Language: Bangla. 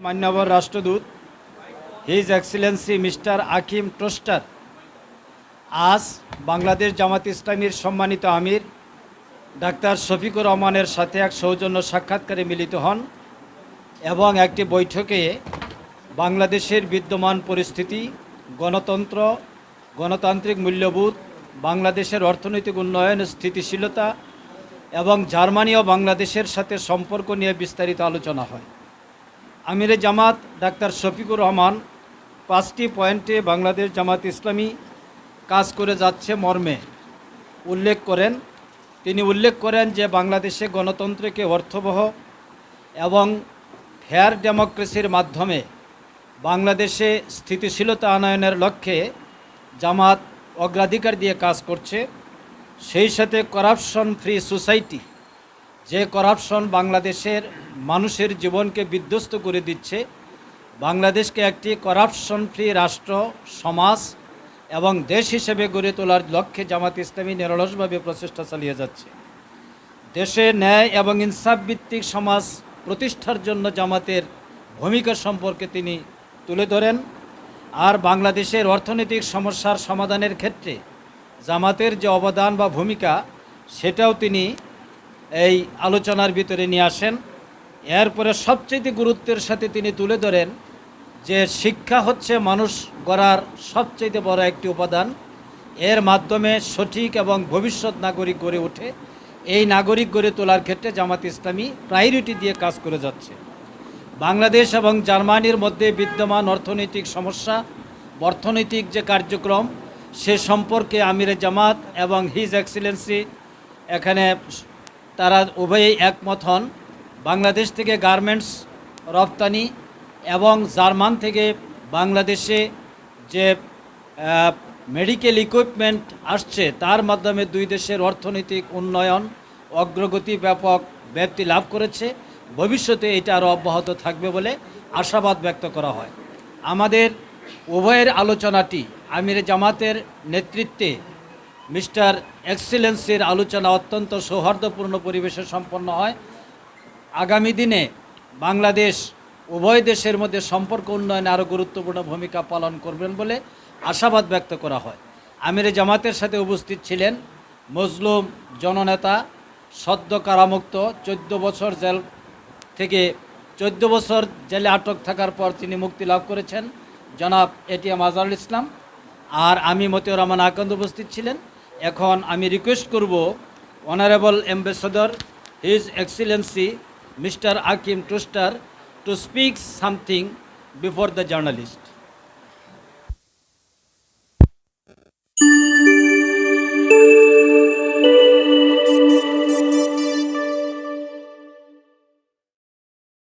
মান্যবর রাষ্ট্রদূত his excellency mister Achim Troster, আজ বাংলাদেশ জামাত ইসলামীর সম্মানিত আমির, ডাক্তার শফিকুর রহমানের সাথে এক সৌজন্য সাক্ষাৎকারে মিলিত হন এবং একটি বৈঠকে বাংলাদেশের বিদ্যমান পরিস্থিতি, গণতন্ত্র, গণতান্ত্রিক মূল্যবোধ, বাংলাদেশের অর্থনৈতিক উন্নয়ন, স্থিতিশীলতা এবং জার্মানি ও বাংলাদেশের সাথে সম্পর্ক নিয়ে বিস্তারিত আলোচনা হয়। আমিরে জামাত ডাক্তার শফিকুর রহমান পাঁচটি পয়েন্টে বাংলাদেশ জামাত ইসলামী কাজ করে যাচ্ছে মর্মে। উল্লেখ করেন, তিনি উল্লেখ করেন যে বাংলাদেশে গণতন্ত্রকে অর্থবহ এবং ফেয়ার ডেমোক্রেসির মাধ্যমে বাংলাদেশে স্থিতিশীলতা আনয়নের লক্ষ্যে জামাত অগ্রাধিকার দিয়ে কাজ করছে। সেই সাথে করাপশন ফ্রি সোসাইটি যে করাপশন বাংলাদেশের মানুষের জীবনকে বিধ্বস্ত করে দিচ্ছে, বাংলাদেশকে একটি করাপশন ফ্রি রাষ্ট্র, সমাজ এবং দেশ হিসেবে গড়ে তোলার লক্ষ্যে জামাত ইসলামী নিরলসভাবে প্রচেষ্টা চালিয়ে যাচ্ছে। দেশে ন্যায় এবং ইনসাফ ভিত্তিক সমাজ প্রতিষ্ঠার জন্য জামাতের ভূমিকা সম্পর্কে তিনি তুলে ধরেন। আর বাংলাদেশের অর্থনৈতিক সমস্যার সমাধানের ক্ষেত্রে জামাতের যে অবদান বা ভূমিকা, সেটাও তিনি এই আলোচনার ভিতরে নিয়ে আসেন। এরপরে সবচেয়ে গুরুত্বের সাথে তিনি তুলে ধরেন যে শিক্ষা হচ্ছে মানুষ গড়ার সবচেয়ে বড় একটি উপাদান। এর মাধ্যমে সঠিক এবং ভবিষ্যৎ নাগরিক গড়ে ওঠে। এই নাগরিক গড়ে তোলার ক্ষেত্রে জামাত ইসলামী প্রায়োরিটি দিয়ে কাজ করে যাচ্ছে। বাংলাদেশ এবং জার্মানির মধ্যে বিদ্যমান অর্থনৈতিক সমস্যা, অর্থনৈতিক যে কার্যক্রম, সে সম্পর্কে আমিরে জামাত এবং হিজ এক্সিলেন্সি এখানে তারা উভয়েই একমত হন। বাংলাদেশ থেকে গার্মেন্টস রপ্তানি এবং জার্মান থেকে বাংলাদেশে যে মেডিকেল ইকুইপমেন্ট আসছে, তার মাধ্যমে দুই দেশের অর্থনৈতিক উন্নয়ন অগ্রগতি ব্যাপক ব্যাপ্তি লাভ করেছে। ভবিষ্যতে এটা আরও অব্যাহত থাকবে বলে আশাবাদ ব্যক্ত করা হয়। আমাদের উভয়ের আলোচনাটি আমির জামাতের নেতৃত্বে মিস্টার এক্সিলেন্সির আলোচনা অত্যন্ত সৌহার্দ্যপূর্ণ পরিবেশে সম্পন্ন হয়। আগামী দিনে বাংলাদেশ উভয় দেশের মধ্যে সম্পর্ক উন্নয়নে আরও গুরুত্বপূর্ণ ভূমিকা পালন করবেন বলে আশাবাদ ব্যক্ত করা হয়। আমির জামাতের সাথে উপস্থিত ছিলেন মজলুম জননেতা সদ্য কারামুক্ত চোদ্দ বছর জেল থেকে চোদ্দ বছর জেলে আটক থাকার পর তিনি মুক্তি লাভ করেছেন। জনাব এটিএম আজহারুল ইসলাম। আর আমি মতিউর রহমান আকন্দ উপস্থিত ছিলেন। এখন আমি রিকোয়েস্ট করব honourable ambassador his excellency mister Achim Troster to speak something before the journalist